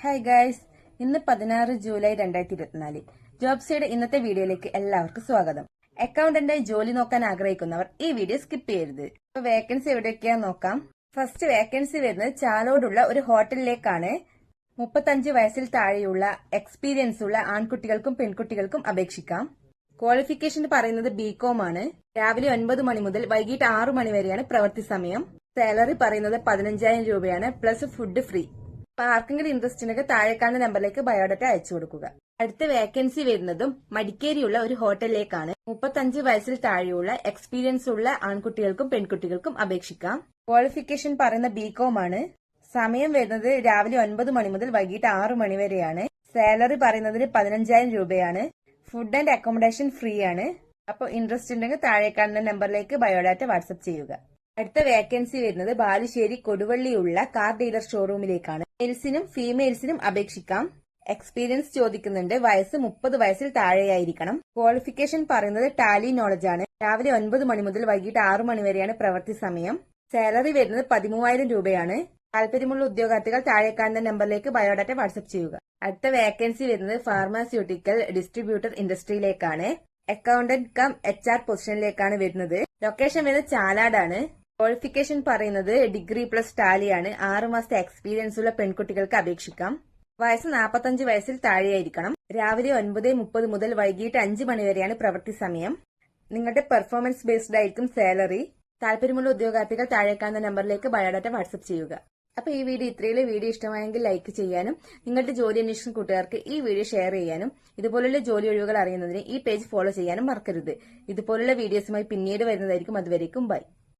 Hi guys ഇന്ന് പതിനാറ് July രണ്ടായിരത്തി ഇരുപത്തിനാല് ജോബ്സിയുടെ ഇന്നത്തെ വീഡിയോയിലേക്ക് എല്ലാവർക്കും സ്വാഗതം. അക്കൗണ്ടന്റായി ജോലി നോക്കാൻ ആഗ്രഹിക്കുന്നവർ ഈ വീഡിയോ സ്കിപ്പ് ചെയ്യരുത്. ഇപ്പൊ വേക്കൻസി എവിടെയൊക്കെയാ നോക്കാം. ഫസ്റ്റ് വേക്കൻസി വരുന്നത് ചാലോടുള്ള ഒരു ഹോട്ടലിലേക്കാണ്. മുപ്പത്തഞ്ച് വയസ്സിൽ താഴെയുള്ള എക്സ്പീരിയൻസ് ഉള്ള ആൺകുട്ടികൾക്കും പെൺകുട്ടികൾക്കും അപേക്ഷിക്കാം. ക്വാളിഫിക്കേഷൻ പറയുന്നത് ബികോം ആണ്. രാവിലെ ഒൻപത് മണി മുതൽ വൈകിട്ട് ആറു മണി വരെയാണ് പ്രവൃത്തി സമയം. സാലറി പറയുന്നത് പതിനഞ്ചായിരം രൂപയാണ് പ്ലസ് ഫുഡ് ഫ്രീ അപ്പൊ ആർക്കെങ്കിലും ഇൻട്രസ്റ്റ് ഉണ്ടെങ്കിൽ താഴെ കാണുന്ന നമ്പറിലേക്ക് ബയോഡാറ്റ അയച്ചു കൊടുക്കുക. അടുത്ത വേക്കൻസി വരുന്നതും മടിക്കേരിയുള്ള ഒരു ഹോട്ടലിലേക്കാണ് മുപ്പത്തഞ്ച് വയസ്സിൽ താഴെയുള്ള എക്സ്പീരിയൻസ് ഉള്ള ആൺകുട്ടികൾക്കും പെൺകുട്ടികൾക്കും അപേക്ഷിക്കാം. ക്വാളിഫിക്കേഷൻ പറയുന്ന ബികോം ആണ്. സമയം വരുന്നത് രാവിലെ ഒൻപത് മണി മുതൽ വൈകിട്ട് ആറ് മണി വരെയാണ്. സാലറി പറയുന്നതിന് പതിനഞ്ചായിരം രൂപയാണ്. ഫുഡ് ആൻഡ് അക്കോമഡേഷൻ ഫ്രീ ആണ്. അപ്പോൾ ഇൻട്രസ്റ്റ് ഉണ്ടെങ്കിൽ താഴെ കാണുന്ന നമ്പറിലേക്ക് ബയോഡാറ്റ വാട്സ്ആപ്പ് ചെയ്യുക. അടുത്ത വേക്കൻസി വരുന്നത് ബാലുശ്ശേരി കൊടുവള്ളിയുള്ള കാർ ഡീലർ ഷോറൂമിലേക്കാണ്. മെയിൽസിനും ഫീമെയിൽസിനും അപേക്ഷിക്കാം. എക്സ്പീരിയൻസ് ചോദിക്കുന്നുണ്ട് വയസ്സ് മുപ്പത് വയസ്സിൽ താഴെയായിരിക്കണം. ക്വാളിഫിക്കേഷൻ പറയുന്നത് ടാലി നോളജ് ആണ്. രാവിലെ ഒൻപത് മണി മുതൽ വൈകിട്ട് ആറു മണി വരെയാണ് പ്രവൃത്തി സമയം. സാലറി വരുന്നത് പതിമൂവായിരം രൂപയാണ്. താല്പര്യമുള്ള ഉദ്യോഗാർത്ഥികൾ താഴെ കാണുന്ന നമ്പറിലേക്ക് ബയോഡാറ്റ വാട്സ്ആപ്പ് ചെയ്യുക. അടുത്ത വേക്കൻസി വരുന്നത് ഫാർമാസ്യൂട്ടിക്കൽ ഡിസ്ട്രിബ്യൂട്ടർ ഇൻഡസ്ട്രിയിലേക്കാണ് അക്കൗണ്ടന്റ് കം എച്ച് ആർ പൊസിഷനിലേക്കാണ് വരുന്നത്. ലൊക്കേഷൻ വരുന്നത് ചാലാടാണ്. ക്വാളിഫിക്കേഷൻ പറയുന്നത് ഡിഗ്രി പ്ലസ് ടാലിയാണ്. ആറു മാസത്തെ എക്സ്പീരിയൻസ് ഉള്ള പെൺകുട്ടികൾക്ക് അപേക്ഷിക്കാം. വയസ്സ് നാൽപ്പത്തഞ്ച് വയസ്സിൽ താഴെയായിരിക്കണം. രാവിലെ ഒൻപത് മുപ്പത് മുതൽ വൈകിട്ട് അഞ്ച് മണി വരെയാണ് പ്രവൃത്തി സമയം. നിങ്ങളുടെ പെർഫോമൻസ് ബേസ്ഡ് ആയിരിക്കും സാലറി താല്പര്യമുള്ള ഉദ്യോഗാർത്ഥികൾ താഴേക്കാവുന്ന നമ്പറിലേക്ക് ബയോഡാറ്റ വാട്സ്ആപ്പ് ചെയ്യുക. അപ്പൊ ഈ വീഡിയോ ഇത്രയുള്ള വീഡിയോ ഇഷ്ടമായെങ്കിൽ ലൈക്ക് ചെയ്യാനും നിങ്ങളുടെ ജോലി അന്വേഷിക്കുന്ന കൂട്ടുകാർക്ക് ഈ വീഡിയോ ഷെയർ ചെയ്യാനും ഇതുപോലുള്ള ജോലി ഒഴിവുകൾ അറിയുന്നതിന് ഈ പേജ് ഫോളോ ചെയ്യാനും മറക്കരുത്. ഇതുപോലുള്ള വീഡിയോസുമായി പിന്നീട് വരുന്നതായിരിക്കും. അതുവരേക്കും ബൈ